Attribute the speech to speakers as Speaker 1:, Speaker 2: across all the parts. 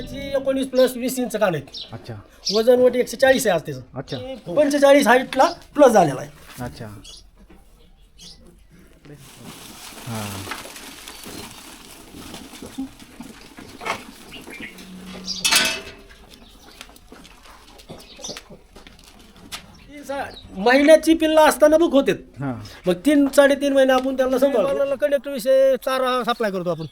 Speaker 1: त्याची एकोणीस प्लस वीस इंच कान आहेत.
Speaker 2: अच्छा.
Speaker 1: वजन वट एकशे चाळीस आहे आज त्याचं.
Speaker 2: अच्छा.
Speaker 1: पंचेचाळीस हाईटला प्लस झालेला आहे.
Speaker 2: अच्छा. हां.
Speaker 1: सा- महिन्याची पिल्ला असताना बुक होते
Speaker 2: हां.
Speaker 1: मग तीन साडेतीन महिने आपण त्यांना सांभाळ कंडक्टर विषय चारा सप्लाय करतो आपण.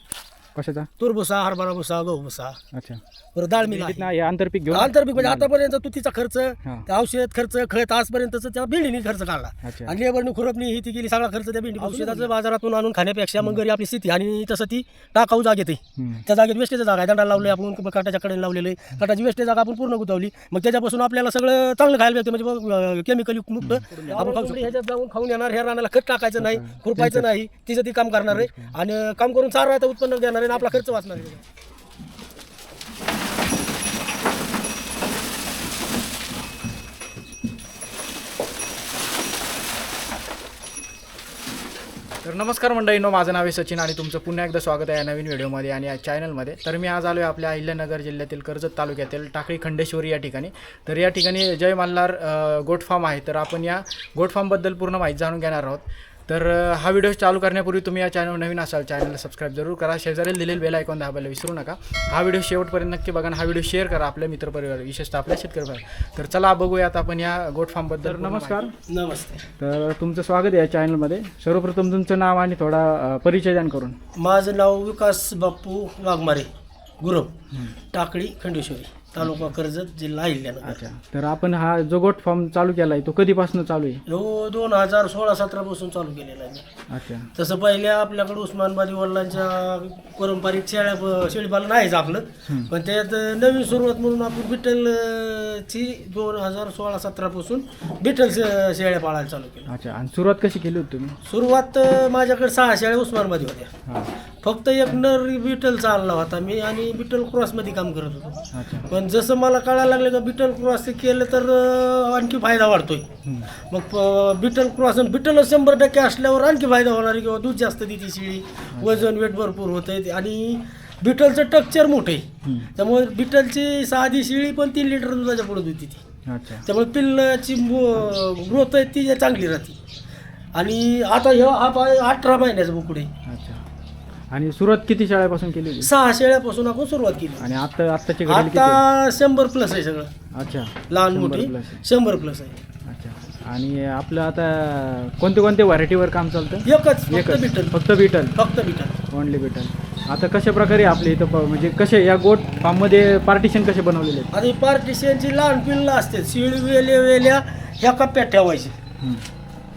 Speaker 2: कशाचा?
Speaker 1: तूर भुसा हरभरा भुसा गहू भुसा.
Speaker 2: अच्छा.
Speaker 1: परत डाळ मिल
Speaker 2: कितना हे आंतरपीक घेऊन
Speaker 1: आंतरपीक म्हणजे आतापर्यंत तुतीचा खर्च
Speaker 2: हा.
Speaker 1: औषध खर्च खत आजपर्यंत त्या भेंडीने खर्च काढला.
Speaker 2: अच्छा.
Speaker 1: आणि लेबरनी खुरपणी ही ती गेली सगळा खर्च त्या भेंडी औषधाचं बाजारातून आणून खाण्यापेक्षा मग घरी आपली स्थिती आणि तसं ती टाकाऊ जागेत आहे.
Speaker 2: हम्म.
Speaker 1: त्या जागेत वेस्टेज जागा आहे. दंडाला लावले आपण काटाच्या कडे लावलेलं आहे. काटाची वेस्टेज जागा आपण पूर्ण गुतवली. मग त्याच्यापासून आपल्याला सगळं चांगलं खायला भेटतं. म्हणजे केमिकल मुक्त आपण खाऊ शकतो. ह्याच्यात जाऊन खाऊन येणार ह्या रानाला खत टाकायचं नाही खुरपायचं नाही. तिचं ती काम करणार आहे. आणि काम करून चार वेळा उत्पन्न घेणार आहे. आणि आपला खर्च वाचणार आहे.
Speaker 2: तर नमस्कार मंडळींनो माझं नाव आहे सचिन आणि तुमचं पुन्हा एकदा स्वागत आहे या नवीन व्हिडिओमध्ये आणि या चॅनलमध्ये तर मी आज आलो आहे आपल्या अहिल्यानगर जिल्ह्यातील कर्जत तालुक्यातील टाकळी खंडेश्वरी या ठिकाणी. तर या ठिकाणी जय मल्हार अ, गोट फार्म आहे. तर आपण या गोट फार्मबद्दल पूर्ण माहिती जाणून घेणार आहोत. तर हा व्हिडिओ चालू करण्यापूर्वी तुम्ही या चॅनल नवीन असाल चॅनलला सबस्क्राईब जरूर करा. शेजारील दिलेलं बेल ऐकून दाबायला विसरू नका. हा व्हिडिओ शेवटपर्यंत नक्की बघा आणि हा व्हिडिओ शेअर करा आपल्या मित्रपरिवार विशेषतः आपल्या शेतकरी परिवार. तर चला बघूयात आपण या गोट फार्मबद्दल नमस्कार.
Speaker 1: नमस्ते.
Speaker 2: तर तुमचं स्वागत आहे या चॅनलमध्ये सर्वप्रथम तुमचं नाव आणि थोडा परिचय द्या करून.
Speaker 1: माझं नाव विकास बाप्पू वाघमारे गुरव टाकळी खंडेश्वरी. तालुका कर्जत जिल्हा अहिल्यानगर.
Speaker 2: अच्छा. तर आपण हा जो गोट फॉर्म चालू केला आहे तो कधीपासून चालू आहे?
Speaker 1: हो दोन हजार सोळा सतरा पासून चालू केलेला आहे.
Speaker 2: अच्छा.
Speaker 1: तसं पहिले आपल्याकडे उस्मानबादी वडिलांच्या पारंपरिक शेळ्या शेळीपालन आहेच आपलं. पण त्यात नवीन सुरुवात म्हणून आपण बिठल अं, ची दोन हजार सोळा सतरा पासून बिठल शे- शेळ्या पाळायला चालू केलं.
Speaker 2: अच्छा. आणि सुरुवात कशी केली होती तुम्ही?
Speaker 1: सुरुवात अं, माझ्याकडे सहा शेळ्या उस्मानबादी होत्या.
Speaker 2: हां.
Speaker 1: फक्त एक नर बिटलचा आणला होता मी आणि बिटल क्रॉसमध्ये काम करत होतो.
Speaker 2: अच्छा.
Speaker 1: पण जसं मला कळायला लागलं का बिटल क्रॉस केलं तर अं, आणखी फायदा वाढतोय. मग प- बिटल क्रॉस आणि बिटल शंभर टक्के असल्यावर आणखी फायदा होणार आहे किंवा दूध जास्त देते शिळी वजन वेट भरपूर होतं आणि बिटलचं टक्चर मोठं आहे.
Speaker 2: हम्म.
Speaker 1: त्यामुळे बिटलची साधी शिळी पण तीन लिटर दुधाच्या पुढे देते ती.
Speaker 2: अच्छा.
Speaker 1: त्यामुळे पिल्लाची ग्रोथ आहे ती चांगली राहते. आणि आता ह्यो हा पाय अठरा महिन्याचा बोकडे
Speaker 2: अच्छा. आणि सुरुवात किती शाळेपासून केली होती?
Speaker 1: सहा शेळ्यापासून आपण सुरुवात केली.
Speaker 2: आणि आता आत्ताची घडी किती आहे?
Speaker 1: आता शंभर प्लस आहे सगळं.
Speaker 2: अच्छा.
Speaker 1: लहान
Speaker 2: शंभर
Speaker 1: मोठी
Speaker 2: plus आहे.
Speaker 1: शंभर प्लस आहे.
Speaker 2: अच्छा. आणि आपलं आता कोणते कोणते व्हरायटीवर काम चालतं?
Speaker 1: एकच फक्त
Speaker 2: एकच.
Speaker 1: बिटल
Speaker 2: फक्त बिटल
Speaker 1: फक्त बिटल
Speaker 2: ओनली बिटल आता कशा प्रकारे आपले इथं प- म्हणजे कसे या गोट फार्ममध्ये पार्टिशन कसे बनवलेले आहेत?
Speaker 1: आणि पार्टिशनची लहान पिल्लं असते शिळी वेल्या वेल्या ह्या कप्प्यात ठेवायची.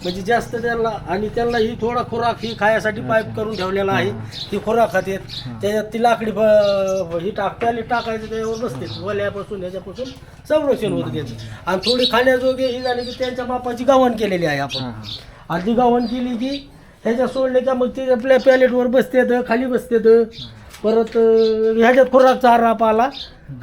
Speaker 1: म्हणजे जास्त त्यांना आणि त्यांना ही थोडा खुराक ही खायसाठी पाईप करून ठेवलेला आहे. ती खुराक खातेत त्याच्यात ती लाकडी ब- ही टाक त्याला टाकायचं त्याच्यावर बसते वल्यापासून ह्याच्यापासून संरक्षण होतं त्याचं आणि थोडी खाण्याजोगे ही झाली की त्यांच्या बापाची गावण केलेली आहे आपण. आणि ती गावण केली की ह्याच्यात सोडले का मग ते आपल्या पॅलेटवर बसतेत खाली बसतेत. परत अं, ह्याच्यात खुराक चारा पाला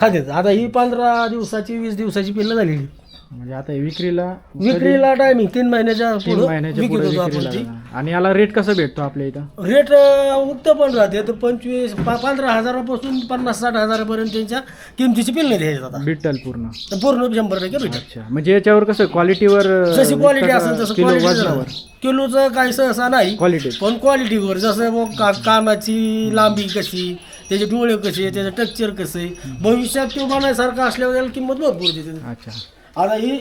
Speaker 1: खातेत. आता ही पंधरा दिवसाची वीस दिवसाची पिल्लं झालेली.
Speaker 2: म्हणजे आता हे विक्रीला
Speaker 1: विक्रीला टायमिंग तीन महिन्याच्या
Speaker 2: तीन
Speaker 1: पुढं
Speaker 2: महिन्याच्या
Speaker 1: विकत
Speaker 2: पुढे
Speaker 1: होतो
Speaker 2: विक्रीला
Speaker 1: आपण ती
Speaker 2: जाणार. आणि याला रेट कसा भेटतो आपल्या इथं?
Speaker 1: रेट उक्त पण राहते. तर पंचवीस पा- पंधरा हजारापासून पन्नास साठ हजारापर्यंत त्यांच्या किमतीची पिल्ले द्यायचे
Speaker 2: पूर्ण.
Speaker 1: तर पूर्ण शंभर टक्के
Speaker 2: अच्छा. म्हणजे याच्यावर कसं क्वालिटीवर
Speaker 1: जशी क्वालिटी असेल तसं
Speaker 2: किलो
Speaker 1: क्वालिटी किलोचं काही सहसा नाही
Speaker 2: क्वालिटी
Speaker 1: पण क्वालिटीवर जसं मग का कानाची लांबी कशी त्याचे डोळे कसे त्याचं टेक्चर कसं आहे भविष्यात तो बनायसारखं असल्यावर त्याला किंमत भरपूर देते
Speaker 2: अच्छा.
Speaker 1: आता ही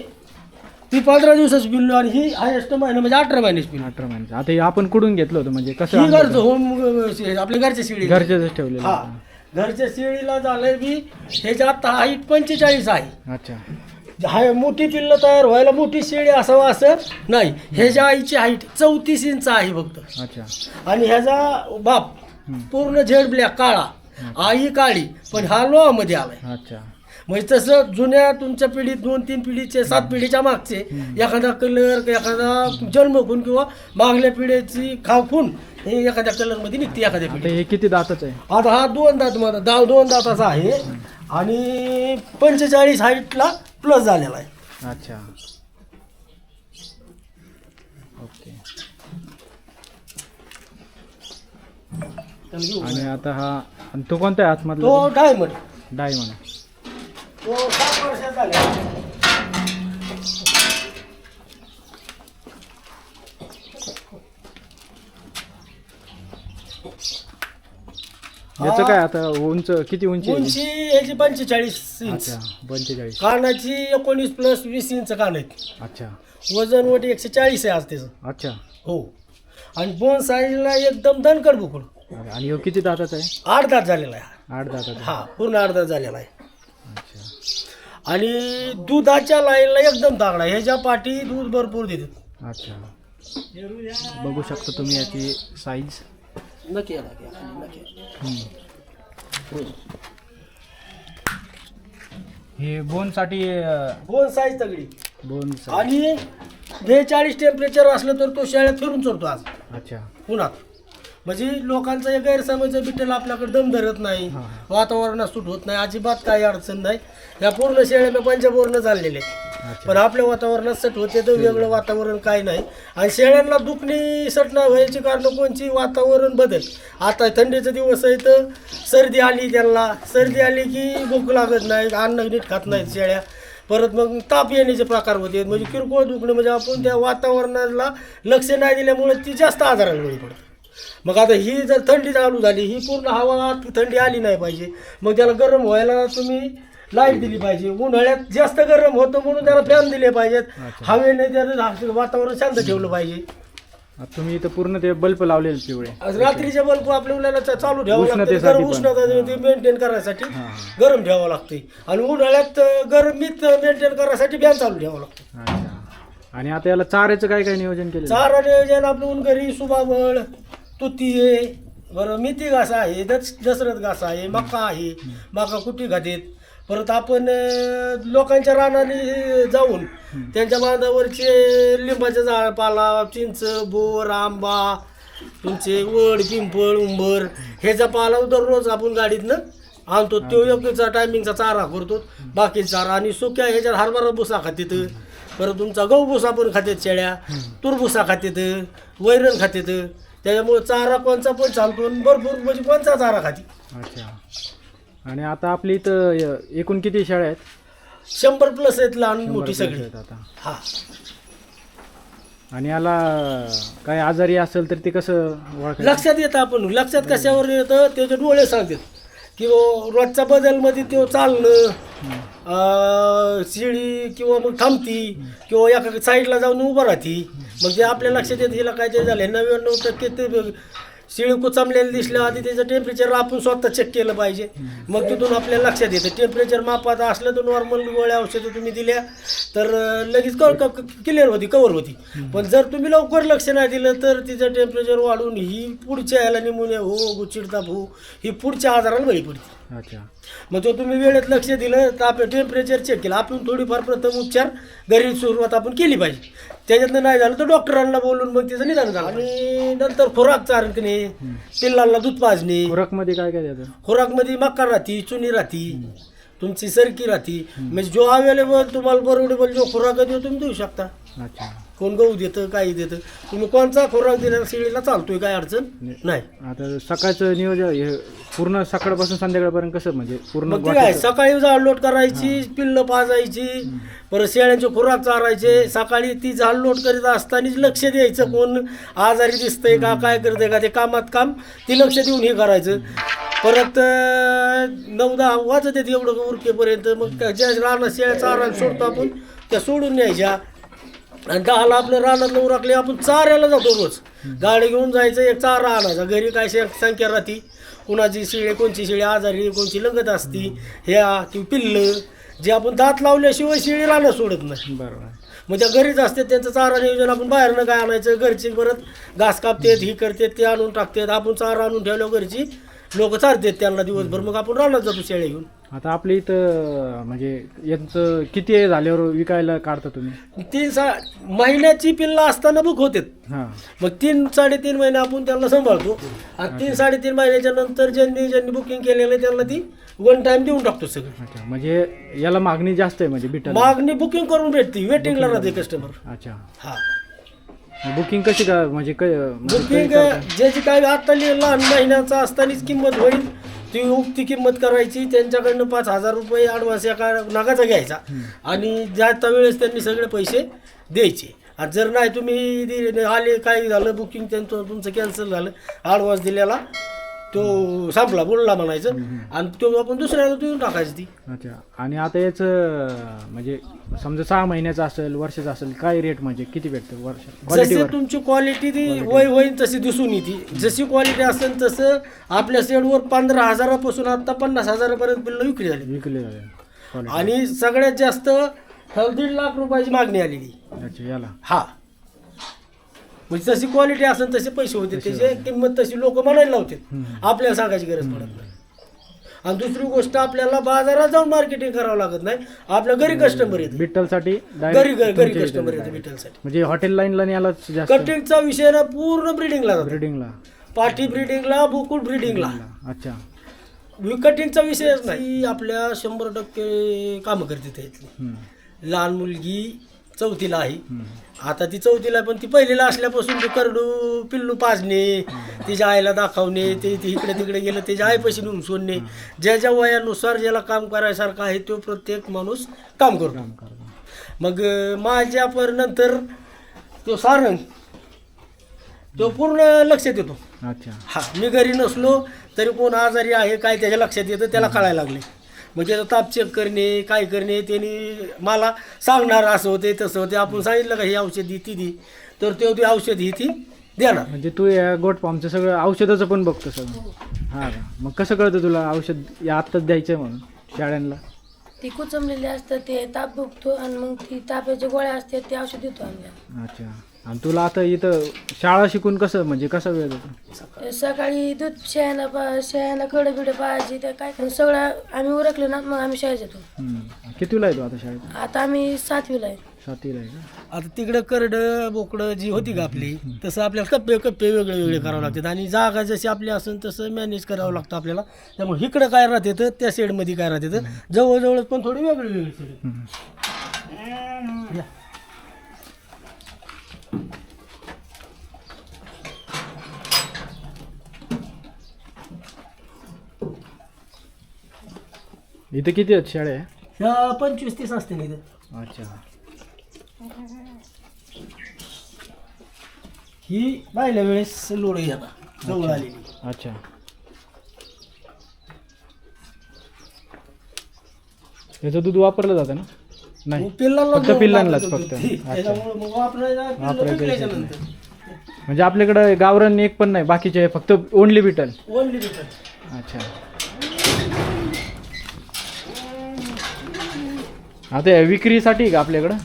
Speaker 1: ती पंधरा दिवसाची पिल्लू आणि ही हायस्ट महिना म्हणजे अठरा महिन्याची पिल्लू.
Speaker 2: अठरा महिन्याचं. आता हे आपण कुठून घेतलं होतं? म्हणजे कसं
Speaker 1: ही
Speaker 2: आणलं
Speaker 1: घरचं होम आपल्या घरच्या शिडी
Speaker 2: होतं? घरच्याच ठेवलेलं
Speaker 1: हा.
Speaker 2: होतं.
Speaker 1: घरच्या शिडीला झालंय मी ह्याच्या आता हाईट पंचेचाळीस आहे.
Speaker 2: अच्छा.
Speaker 1: हाय मोठी पिल्ल तयार व्हायला मोठी शेळी असावं असं नाही. ह्याच्या आईची हाईट चौतीस इंच आहे फक्त.
Speaker 2: अच्छा.
Speaker 1: आणि ह्याचा बाप पूर्ण झेड ब्लॅक काळा. आई काळी पण हा लोहामध्ये आलाय.
Speaker 2: अच्छा.
Speaker 1: म्हणजे तसं जुन्या तुमच्या पिढीत दोन तीन पिढीचे सात पिढीच्या मागचे. एखादा कलर एखादा जन्मखून किंवा मागल्या पिढीची खावखून हे एखाद्या कलरमध्ये निघते एखाद्या पिढी
Speaker 2: हे किती दाताचं आहे?
Speaker 1: आता हा दोन दात माझा दाव दोन दाताचा आहे. आणि पंचेचाळीस हाईटला प्लस झालेला आहे.
Speaker 2: अच्छा. ओके. आणि आता हा तो कोणता आहे आतमधला
Speaker 1: तो डायमंड.
Speaker 2: डाय म्हणा
Speaker 1: तो सात वर्षात झाला.
Speaker 2: याचं काय आता उंच किती उंची आहे?
Speaker 1: उंची याची पंचेचाळीस इंच
Speaker 2: अच्छा पंचेचाळीस.
Speaker 1: कानाची एकोणीस प्लस वीस इंच कान आहेत.
Speaker 2: अच्छा.
Speaker 1: वजन वटी एकशे चाळीस आहे आज त्याचं.
Speaker 2: अच्छा.
Speaker 1: हो. आणि बोन साईजला एकदम दणकड बुकड
Speaker 2: आणि ह्यो किती दाताचा आहे?
Speaker 1: आठ दात झालेला आहे.
Speaker 2: आठ दाताचा.
Speaker 1: हा पूर्ण आठ दात झालेला आहे. आणि दुधाच्या लाईनला एकदम तागडा ह्याच्या पाठी दूध भरपूर देतात.
Speaker 2: अच्छा. बघू शकता तुम्ही याची साईज
Speaker 1: नक्की आहे, नक्की आहे, नक्की आहे.
Speaker 2: हे. बोनसाठी
Speaker 1: बोन साईज तगडी.
Speaker 2: बोन
Speaker 1: आणि बेचाळीस टेम्परेचर असलं तर तो शाळेत फिरून चढतो आज.
Speaker 2: अच्छा.
Speaker 1: उन्हात. म्हणजे लोकांचा एक गैरसमज आहे, बिट्टेला आपल्याकडे दम धरत नाही. वातावरणात सूट होत नाही अजिबात काही अडचण नाही. या पूर्ण शेळ्या पंचपूर्ण चाललेले पण आपल्या वातावरणात सट होते तर वेगळं वातावरण काय नाही. आणि शेळ्यांना दुखणी सटणं व्हायची कारण कोणची? वातावरण बदल. आता थंडीचा दिवस आहे तर सर्दी आली त्यांना. सर्दी आली की भूक लागत नाही अन्न नीट खात नाहीत शेळ्या. परत मग ताप येण्याचे प्रकार होते. म्हणजे किरकोळ दुखणे म्हणजे आपण त्या वातावरणाला लक्ष नाही दिल्यामुळे ती जास्त आजाराला बळी पडते. मग आता ही जर थंडी चालू झाली ही पूर्ण हवा थंडी आली नाही पाहिजे. मग त्याला गरम व्हायला तुम्ही लाइट दिली पाहिजे. उन्हाळ्यात जास्त गरम होतं म्हणून त्याला फॅन दिले पाहिजेत. हवेने त्याचं वातावरण शांत ठेवलं पाहिजे.
Speaker 2: तुम्ही इथं पूर्ण ते बल्ब लावलेले पिवळे.
Speaker 1: आज रात्रीचे बल्ब आपल्याला चा- चालू ठेवावं लागतं गरम. उष्णता मेंटेन करायसाठी गरम ठेवावं लागते आणि उन्हाळ्यात गरमीत मेंटेन करायसाठी फॅन चालू ठेवावं लागतं.
Speaker 2: आणि आता याला चाऱ्याचं काय काय नियोजन केलं
Speaker 1: चारा नियोजन आपण घरी सुबाबळ तुती आहे बरं मेथी घास आहे दस दसरथ घास आहे मका आहे मका कुटी खातेत परत आपण अं, लोकांच्या रानाने जाऊन त्यांच्या बांधावरचे लिंबाचे झाड पाला चिंच बोर आंबा तुमचे वड पिंपळ उंबर ह्याचा पाला दररोज आपण गाडीतनं आणतो. तो योग्यचा टायमिंगचा चारा करतो. बाकी चारा आणि सुक्या ह्याच्यात हरभरा भुसा खातेत. परत तुमचा गहू भुसा पण खातेत शेळ्या तुरभुसा खातेत वैरण खातेत. त्याच्यामुळे चारा कोणचा पण चालतो आणि भरपूर म्हणजे कोणचा चारा खाते.
Speaker 2: अच्छा. आणि आता आपली इथं य- एकूण किती शाळा आहेत?
Speaker 1: शंभर प्लस आहेत लहान मोठी सगळी.
Speaker 2: आहेत आता.
Speaker 1: हा.
Speaker 2: आणि याला काय आजारी असेल तर ते कसं ओळखायचं?
Speaker 1: लक्षात येतं आपण. लक्षात कशावर येतं? त्याचे डोळे सांगतात. किंवा रोजच्या बदलमध्ये तो चालणं अं, शिडी किंवा मग थांबती किंवा एका साईडला जाऊन उभं राहती. मग जे आपल्या लक्षात येतं हिला काय ते झालं नव्याण्णव टक्के ते शिळी कुचामलेलं दिसलं आधी त्याचं टेम्परेचर आपण स्वतः चेक केलं पाहिजे. मग तिथून आपल्या लक्षात येतं. टेम्परेचर मापात असलं तर नॉर्मल गोळ्या औषधं तुम्ही दिल्या तर लगेच क क्लिअर होती कवर होती. पण जर तुम्ही लवकर लक्ष नाही दिलं तर तिचं टेम्परेचर वाढून ही पुढच्या याला निमोनिया हो गुचिडताप हो. ही पुढच्या आजाराला बळी पडते.
Speaker 2: अच्छा.
Speaker 1: मग तो तुम्ही वेळेत लक्ष दिलं तर आपलं टेम्परेचर चेक केलं. आपण थोडीफार प्रथम उपचार घरी सुरुवात आपण केली पाहिजे. त्याच्यातनं नाही झालं तर डॉक्टरांना बोलून मग त्याचं निदान झालं आणि नंतर खुराक चारणे पिल्लांना दूध पाजणे.
Speaker 2: खुराकमध्ये काय काय द्यायचं
Speaker 1: खुराकमध्ये मका राहती चुनी राहती तुमची सरकी राहती. म्हणजे जो अवेलेबल तुम्हाला परवडेबल जो खुराक तो तुम्ही देऊ शकता.
Speaker 2: अच्छा.
Speaker 1: कोण गहू देतं काही देतं? तुम्ही कोणचा खुराक दिला शेळीला चालतोय काय अडचण? नाही.
Speaker 2: आता सकाळचं नियोजन हे पूर्ण सकाळपासून संध्याकाळपर्यंत कसं म्हणजे पूर्ण
Speaker 1: मग ते काय
Speaker 2: गोठ्याचं-
Speaker 1: सकाळी जाळलोट करायची पिल्ल पाजायची परत शेळ्यांचे खुराक चारायचे सकाळी ती जाळलोट करीत असतानाच लक्ष द्यायचं कोण आजारी दिसतंय का काय करतंय का ते कामात काम ती लक्ष देऊन हे करायचं. परत अं, नऊ दहा वाजत येते एवढं उरकेपर्यंत मग त्या ज्या रानात शेळ्या चारा सोडतो आपण त्या सोडून न्यायच्या. आणि दहाला आपलं रानात उरकले आपण चाऱ्याला जातो रोज. गाडी घेऊन जायचं एक चारा आणायचा. घरी काय शे- संख्या राहती? कुणाची शिळे कोणची शिळी आजारी कोणची लंगत असती? ह्या ती पिल्ल जे आपण दात लावल्याशिवाय शिळी राहणं सोडत नाही.
Speaker 2: बरोबर.
Speaker 1: मग त्या घरीच असते त्यांचं चारा नियोजन आपण बाहेरनं काय आणायचं? घरची परत घास कापतेत ही करतेत ते आणून टाकतात. आपण चारा आणून ठेवल्यावर घरची लोक चारतात त्यांना दिवसभर. मग आपण रानात जातो शेळ्या घेऊन.
Speaker 2: आता आपल्या इथं म्हणजे यांचं किती हे झाल्यावर विकायला काढता तुम्ही?
Speaker 1: तीन सा महिन्याची पिल्ला असताना बुक होतात
Speaker 2: हां.
Speaker 1: मग तीन साडेतीन महिने आपण त्यांना सांभाळतो. आणि तीन साडेतीन महिन्याच्या नंतर ज्यांनी ज्यांनी बुकिंग केलेलं आहे त्यांना ती वन टाइम देऊन टाकतो सगळं.
Speaker 2: अच्छा. म्हणजे याला मागणी जास्त आहे म्हणजे बिटल
Speaker 1: मागणी बुकिंग करून भेटते वेटिंगला राहते कस्टमर
Speaker 2: अच्छा.
Speaker 1: हा.
Speaker 2: बुकिंग कशी का म्हणजे म्हणजे
Speaker 1: बुकिंग
Speaker 2: करता?
Speaker 1: ज्याची काय आता लहान महिन्याचा असतानाच किंमत होईल. ती उक्ती किंमत करायची त्यांच्याकडनं पाच हजार रुपये ॲडव्हान्स एका नागाचा घ्यायचा. आणि ज्या त्या वेळेस त्यांनी सगळे पैसे द्यायचे. आणि जर नाही तुम्ही आले काय झालं बुकिंग त्यांचं तुमचं कॅन्सल झालं ॲडव्हान्स दिलेला तो संपला बोलला म्हणायचं. आणि तो आपण दुसऱ्याला देऊन टाकायचं ती.
Speaker 2: अच्छा. आणि आता याचं म्हणजे समजा सहा महिन्याचं असेल वर्षाचं असेल काय रेट म्हणजे किती भेटतं वर्ष?
Speaker 1: जशी
Speaker 2: क्वालिटीवर
Speaker 1: तुमची क्वालिटी ती वय होईल तशी दिसून येते. जशी क्वालिटी असेल तसं आपल्या सेडवर पंधरा हजारापासून आता पन्नास हजारापर्यंत बिल्ल विक्री झाली.
Speaker 2: विकले जाते क्वालिटी
Speaker 1: आणि सगळ्यात जास्त दीड लाख रुपयाची मागणी आलेली.
Speaker 2: अच्छा याला.
Speaker 1: हा. म्हणजे तशी क्वालिटी असेल तसे पैसे होते. त्याची किंमत तशी लोक म्हणायला लावते आपल्याला सांगायची गरज पडत नाही. आणि दुसरी गोष्ट आपल्याला बाजारात जाऊन मार्केटिंग करावं लागत नाही. आपल्या घरी कस्टमर येते
Speaker 2: बिट्टलसाठी
Speaker 1: घरी घरी कस्टमर येते विठ्ठलसाठी
Speaker 2: म्हणजे हॉटेल लाईनला जास्त
Speaker 1: कटिंगचा विषय ना पूर्ण ब्रिडिंगला जातो.
Speaker 2: ब्रिडिंगला
Speaker 1: पाठी ब्रिडिंगला बुकुड ब्रिडिंगला
Speaker 2: अच्छा.
Speaker 1: कटिंगचा विषयच नाही. आपल्या शंभर टक्के कामं करते त्या इथली
Speaker 2: हम्म.
Speaker 1: लहान मुलगी चौथीला आहे. आता ती चौथीला पण ती पहिलीला असल्यापासून ते करडू पिल्लू पाजणे तिच्या आईला दाखवणे ते ते इकडे तिकडे गेलं त्याच्या आईपाशी नेऊन सोडणे. ज्या ज्या वयानुसार ज्याला काम करायसारखं आहे तो प्रत्येक माणूस काम करतो. मग माझ्या पर नंतर तो सारंग तो पूर्ण लक्षात येतो.
Speaker 2: अच्छा.
Speaker 1: हा मी घरी नसलो तरी कोण आजारी आहे काय त्याच्या लक्षात येतं त्याला कळायला लागले. त्याचा ताप चेक करणे काय करणे त्यांनी मला सांगणार असं होते तसं होते. आपण सांगितलं का ही औषध ही ती दी. तर तो ती औषध ही ती देणार.
Speaker 2: म्हणजे तू या गोट फार्मचं सगळं औषधाचं पण बघतो सगळं. हां. का? मग कसं कळतं तुला औषध या आत्ताच द्यायचं आहे म्हणून शाळांना
Speaker 3: ती कुचमलेली असतं ते ताप दुखतो आणि मग ती तापाच्या गोळ्या असतात ते औषध देतो आम्ही.
Speaker 2: अच्छा. आणि तुला आता इथं शाळा शिकून कसं म्हणजे कसा वेळ देतो?
Speaker 3: सकाळी दूध शेळ्यांना पा शेळ्यांना कडं बिडं पाहायची तर काय सगळं आम्ही उरकलो ना मग आम्ही शाळेत येतो
Speaker 2: हम्म. कितवीला आहे तू आता शाळेत?
Speaker 3: आता आम्ही सातवीला आहे.
Speaker 2: सातवीला आहे का?
Speaker 1: आता तिकडं करडं बोकडं जी होती का आपली तसं आपल्याला कप्पे कप्पे वेगळे वेगळे करावं लागतात. आणि जागा जशी आपली असेल तसं मॅनेज करावं लागतं आपल्याला. त्यामुळे इकडं काय राहत येतं त्या शेडमध्ये काय राहत येतं. जवळजवळच पण थोडी वेगळी वेगळी.
Speaker 2: हम्म. इथं किती आहेत शाळा? आहे
Speaker 1: ह्या पंचवीस तीस असते ना इथं.
Speaker 2: अच्छा.
Speaker 1: ही पाहिल्या वेळेस लोड आहे आता. जवळ आलेली.
Speaker 2: अच्छा. याचं दूध वापरलं जातं ना? नाही.
Speaker 1: पिल्लांना
Speaker 2: फक्त पिल्लांनाच फक्त. वापरायचं. म्हणजे आपल्याकडे गावरान एक पण नाही बाकीचे फक्त ओनली बिटल.
Speaker 1: Only return.
Speaker 2: अच्छा. आता हे विक्रीसाठी का आपल्याकडं?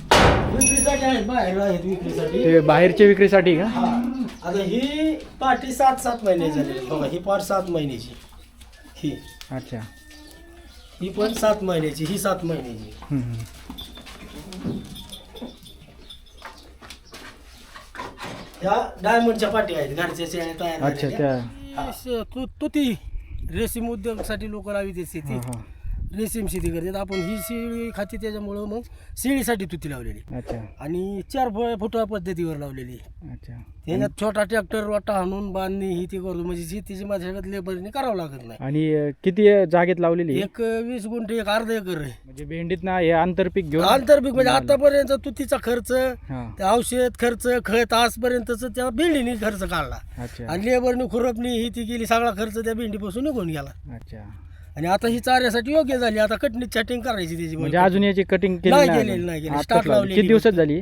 Speaker 1: विक्रीसाठी आहेत बाहेर आहेत विक्रीसाठी.
Speaker 2: ते बाहेरच्या विक्रीसाठी का?
Speaker 1: हा. आता ही पाठी सात सात महिन्याची झाली बघा ही पाठ सात महिन्याची. ही.
Speaker 2: अच्छा.
Speaker 1: ही पण सात महिन्याची ही सात महिन्याची.
Speaker 2: हम्म, हम्म.
Speaker 1: ह्या डायमंडच्या पाठी आहेत घरच्या शेळ्या तयार
Speaker 2: अच्छा
Speaker 1: झालेल्या.
Speaker 2: त्या.
Speaker 1: हा, तू तू ती रेशीम उद्योगासाठी लोक लावी ते शेती.
Speaker 2: हा, हा.
Speaker 1: रेशीम शेती करतात आपण ही शेळी खाती त्याच्यामुळं मग शेळीसाठी तुती लावलेली.
Speaker 2: अच्छा.
Speaker 1: आणि चार फ- फुटवा पद्धतीवर लावलेली.
Speaker 2: अच्छा.
Speaker 1: त्याच्यात छोटा ट्रॅक्टर वाटा हाणून बांधणी ही ती करू म्हणजे शेतीची माझ्याकडे लेबरने करावं लागत नाही.
Speaker 2: आणि अं, किती जागेत लावलेली? आहे?
Speaker 1: एक वीस गुंठे एक अर्धा एकर आहे.
Speaker 2: म्हणजे भेंडीत ना हे आंतरपीक घेऊन
Speaker 1: आंतरपीक म्हणजे आतापर्यंत तुतीचा खर्च
Speaker 2: हा.
Speaker 1: ते औषध खर्च खत आजपर्यंतच त्या भेंडीने खर्च काढला.
Speaker 2: अच्छा.
Speaker 1: आणि लेबरने खुरपणी ही ती केली सगळा खर्च त्या भेंडीपासून निघून गेला.
Speaker 2: अच्छा.
Speaker 1: आणि आता ही चाऱ्यासाठी योग्य झाली आता कटणी चॅटिंग करायची त्याची
Speaker 2: म्हणजे अजून याची कटिंग केली
Speaker 1: नाही केलेली? नाही.
Speaker 2: आत्ताच
Speaker 1: Start
Speaker 2: लावली. किती दिवसात. झाली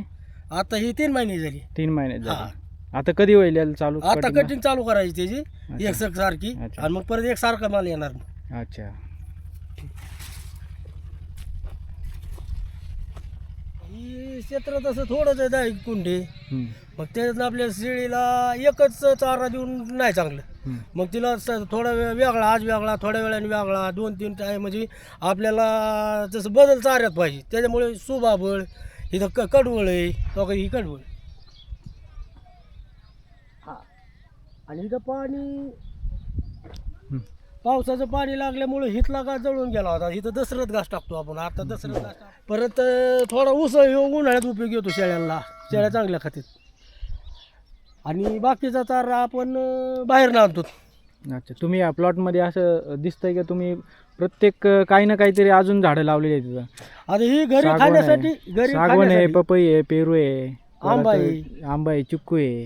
Speaker 1: आता ही तीन महिने झाली
Speaker 2: तीन महिन्यात. झाली आता कधी होईल याला चालू
Speaker 1: आता
Speaker 2: cutting?
Speaker 1: कटिंग चालू करायची त्याची एक सक सारखी
Speaker 2: अच्छा.
Speaker 1: आणि मग परत एक सारखा माल येणार
Speaker 2: अच्छा
Speaker 1: ही क्षेत्र तसं थोडंच आहे दहा एक कुंडे
Speaker 2: हम्म,
Speaker 1: मग त्याच्यातलं आपल्या शेळीला एकच चारा देऊन नाही चांगलं. मग तिला स- थोडा वेळ वेगळा आज वेगळा थोड्या वेळाने वेगळा दोन तीन टाईम म्हणजे आपल्याला जसं बदल चाऱ्यात पाहिजे. त्याच्यामुळे सुबाबळ इथं क कडवळ आहे. तो काही ही कडवळ. हा. आणि इथं पाणी. पावसाचं पाणी लागल्यामुळे हिथला घास जळून गेला होता. इथं दसरथ घास टाकतो आपण. आता दसरथ घास. परत थोडा ऊस ह्यो उन्हाळ्यात उपयोग येतो शेळ्यांना. शेळ्या चांगल्या खातात. आणि बाकीचा चारा आपण अं, बाहेरनं आणतो.
Speaker 2: अच्छा तुम्ही या प्लॉटमध्ये असं दिसतंय का तुम्ही प्रत्येक अं, काही ना काहीतरी अजून झाडं लावलेली आहेत तिथं?
Speaker 1: आता ही घरी
Speaker 2: सागवान
Speaker 1: खाण्यासाठी
Speaker 2: आहे.
Speaker 1: घरी
Speaker 2: सागवान आहे
Speaker 1: खाण्यासाठी.
Speaker 2: पपई आहे पेरू आहे
Speaker 1: आंबा
Speaker 2: परत
Speaker 1: आहे.
Speaker 2: आंबा आहे चिक्कू आहे.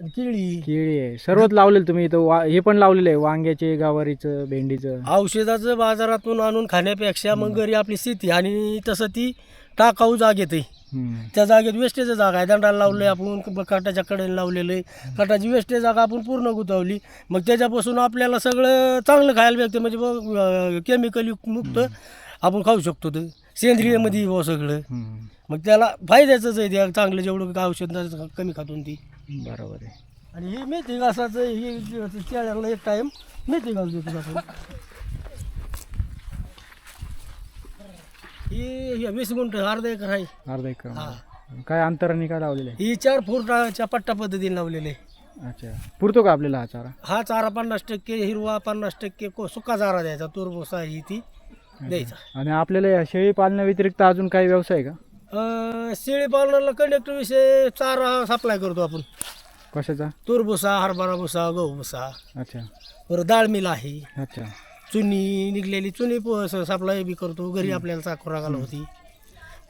Speaker 1: केळी.
Speaker 2: केळी आहे. सर्वच लावलेलं तुम्ही इथं. वा हे पण लावलेलं आहे वांग्याचे गावारीचं भेंडीचं.
Speaker 1: औषधाचं बाजारातून आणून खाण्यापेक्षा मग घरी आपली शेती आणि तसं ती टाकाऊ जागेत आहे.
Speaker 2: हम्म.
Speaker 1: त्या जागेत वेस्टेज जागा आहे. दंडाला लावलंय आपण क- काटाच्या कडेने लावलेलं आहे. काटाची वेस्टेज जागा आपण पूर्ण गुंतवली. मग त्याच्यापासून आपल्याला सगळं चांगलं खायला भेटतं. म्हणजे केमिकल मुक्त आपण खाऊ शकतो ते. सेंद्रियमध्ये हो सगळं.
Speaker 2: हम्म.
Speaker 1: मग त्याला फायद्याचंच आहे त्या चांगलं जेवढं का औषध कमी खातून ती.
Speaker 2: बरोबर आहे.
Speaker 1: आणि ही मेथी घासाचं ही केळ्याला एक टाईम मेथी आपण. ही ही वीस गुंठ अर्धा एकर आहे.
Speaker 2: अर्धा एकर.
Speaker 1: हा.
Speaker 2: काय अंतराने काय लावलेलं?
Speaker 1: ही चार फुटाच्या पट्टा पद्धतीने लावलेले. आहे
Speaker 2: अच्छा. पुरतो का आपल्याला हा चारा?
Speaker 1: हा चारा पन्नास टक्के हिरवा पन्नास टक्के को सुका चारा द्यायचा तुरबोसा ही ती. द्यायचा.
Speaker 2: आणि आपल्याला या शेळी पालनाव्यतिरिक्त अजून काही व्यवसाय आहे का?
Speaker 1: अं, शेळी पालनाला कंडक्टर विषय चारा सप्लाय करतो आपण.
Speaker 2: कशाचा?
Speaker 1: तुरबुसा हरभरा भुसा गहू भुसा.
Speaker 2: अच्छा.
Speaker 1: परत डाळ मिल आहे.
Speaker 2: अच्छा.
Speaker 1: चुनी निघलेली चुनी सप्लाय बी करतो. घरी आपल्याला चाकोरा घाल होती.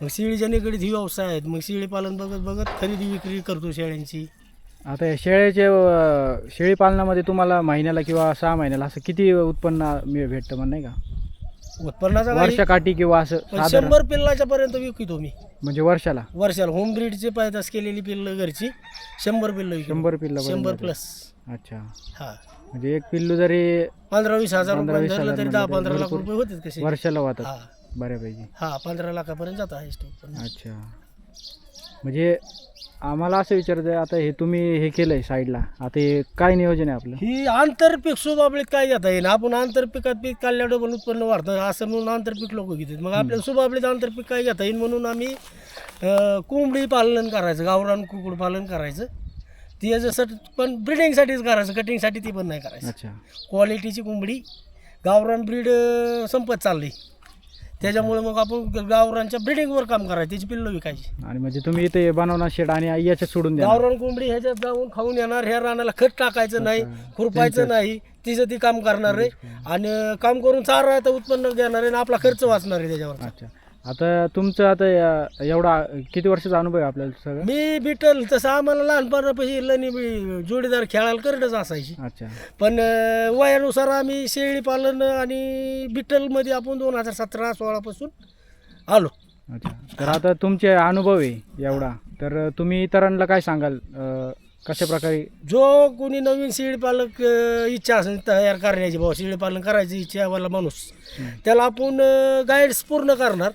Speaker 1: मग शेळीच्या निगडीत ही व्यवसाय आहेत. मग शेळी पालन बघत बघत खरेदी विक्री करतो शेळ्यांची.
Speaker 2: आता या शेळ्याचे अं, शेळी पालनामध्ये तुम्हाला महिन्याला किंवा सहा महिन्याला असं किती उत्पन्न मिळ- भेटतं म्हण नाही का?
Speaker 1: उत्पन्नाचा काही-
Speaker 2: वर्षाकाठी किंवा असं
Speaker 1: पण
Speaker 2: साधारण.
Speaker 1: शंभर पिल्लाच्या पर्यंत विकतो मी.
Speaker 2: म्हणजे वर्षाला?
Speaker 1: वर्षाला. होम ब्रीडची पैदास केलेली पिल्लं घरची शंभर पिल्लं विकतो.
Speaker 2: शंभर पिल्ला
Speaker 1: शंभर प्लस
Speaker 2: अच्छा.
Speaker 1: हा.
Speaker 2: म्हणजे एक पिल्लू जरी
Speaker 1: पंधरा वीस हजार
Speaker 2: पंधरा
Speaker 1: रुपये
Speaker 2: वीस
Speaker 1: धरलं तरी दहा पंधरा लाख
Speaker 2: भरपूर
Speaker 1: रुपये होते कसे.
Speaker 2: वर्षाला
Speaker 1: हा.
Speaker 2: वाहतात बऱ्यापैकी.
Speaker 1: हा पंधरा लाखापर्यंत जात पण
Speaker 2: अच्छा. म्हणजे आम्हाला असं विचारायचं आहे आता हे तुम्ही हे केलं आहे साईडला आता हे काय नियोजन आहे आपलं?
Speaker 1: ही आंतरपीक सुबाबळीत काय घेता येईल? आपण आंतरपिकात पीक काढल्या डबल उत्पन्न वाढतं. असं म्हणून आंतरपीक लोक घेतात. मग आपल्या सुबाबळीत आंतरपीक काय घेता येईल म्हणून आम्ही अं, कोंबडी पालन करायचं गावरान कुकुड पालन करायचं. ती याच्यासाठी पण ब्रिडिंगसाठीच करायचं कटिंगसाठी ती पण नाही करायचं.
Speaker 2: अच्छा.
Speaker 1: क्वालिटीची कोंबडी गावरान ब्रीड संपत चालली. त्याच्यामुळे मग आपण गावरानच्या ब्रिडिंगवर काम करायचं त्याची पिल्लं विकायची.
Speaker 2: आणि म्हणजे तुम्ही इथे बनवणार शेड आणि याच्यात सोडून द्या
Speaker 1: गावरान कोंबडी ह्याच्यात जाऊन खाऊन येणार ह्या रानाला खत टाकायचं नाही खुरपायचं नाही तिचं ती काम करणार आहे. आणि काम करून चारा तर उत्पन्न घेणार आहे आणि आपला खर्च वाचणार आहे त्याच्यावर.
Speaker 2: अच्छा. आता तुमचं आता या- एवढा किती वर्षाचा अनुभव आहे आपल्याला सगळं?
Speaker 1: मी बिटल तसं आम्हाला लहानपणापाशी लनी बी जोडीदार खेळायला करतच असायची.
Speaker 2: अच्छा.
Speaker 1: पण अं, वयानुसार आम्ही शेळी पालन आणि बिटलमध्ये आपण दोन हजार सतरा सोळापासून आलो.
Speaker 2: अच्छा. तर आता तुमचे अनुभव आहे एवढा. तर तुम्ही इतरांना काय सांगाल? अं, कशा प्रकारे?
Speaker 1: जो कोणी नवीन शेळी पालक अं, इच्छा असेल तयार करण्याची भाऊ शेळी पालन करायची इच्छा वाला माणूस. त्याला आपण गाईड्स पूर्ण करणार.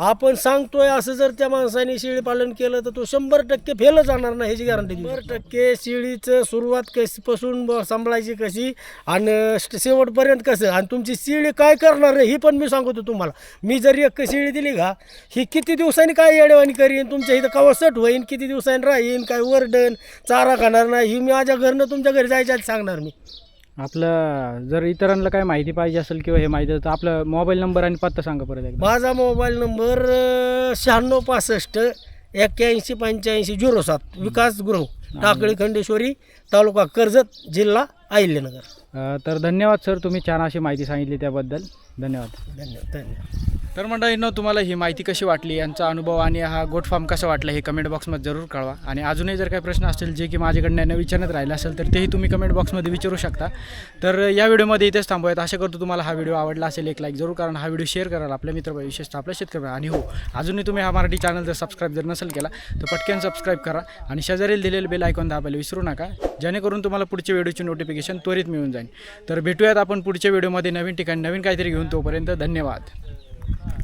Speaker 1: आपण सांगतोय असं जर त्या माणसाने शेळी पालन केलं तर तो शंभर टक्के फेल जाणार नाही ह्याची गॅरंटी शंभर टक्के शेळीचं सुरुवात कशी पासून सांभाळायची कशी आणि शेवटपर्यंत कसं? आणि तुमची शेळी काय करणार ही पण मी सांगतो तुम्हाला. मी जर एक शेळी दिली का ही किती दिवसांनी काय येडेवाणी करीन तुमच्या इथं कवा सट होईन किती दिवसांनी राहीन काय वरडन चारा खाणार नाही ही मी माझ्या घरनं तुमच्या घरी जायच्या सांगणार मी.
Speaker 2: आपलं जर इतरांना काय माहिती पाहिजे असेल किंवा हे माहिती तर आपलं मोबाईल नंबर आणि पत्ता सांगा परत एकदा.
Speaker 1: माझा मोबाईल नंबर शहाण्णव पासष्ट एक्क्याऐंशी पंच्याऐंशी झिरो सात विकास गृह टाकळी खंडेश्वरी तालुका कर्जत जिल्हा अहिल्यानगर.
Speaker 2: अं, तर धन्यवाद सर तुम्ही छान अशी माहिती सांगितली त्याबद्दल. धन्यवाद.
Speaker 1: धन्यवाद धन्यवाद.
Speaker 2: तर मंडळींनो तुम्हाला ही माहिती कशी वाटली? यांचा अनुभव आणि हा गोट फार्म कसा वाटला हे कमेंट बॉक्समध्ये जरूर कळवा. आणि अजूनही जर काही प्रश्न असतील जे की माझ्याकडनं विचारण्यात राहिले असेल तर तेही तुम्ही कमेंट बॉक्समध्ये विचारू शकता. तर या व्हिडिओमध्ये इथेच थांबूयात. आशा करतो तुम्हाला हा व्हिडिओ आवडला असेल एक लाईक जरूर कारण हा व्हिडिओ शेअर कराल आपल्या मित्र विशेषतः आपल्या शेतकरी आणि हो अजूनही तुम्ही हा मराठी चॅनल जर सबस्क्राईब जर नसेल केला तर पटकन सबस्क्राईब करा आणि शेजारील दिलेलं बेल ऐकून दाबायला विसरू नका जेणेकरून तुम्हाला पुढच्या व्हिडिओची नोटिफिकेशन त्वरित मिळून जाईल. तर भेटूयात आपण पुढच्या व्हिडिओमध्ये नवीन ठिकाणी नवीन काहीतरी घेऊन तोपर्यंत धन्यवाद. time.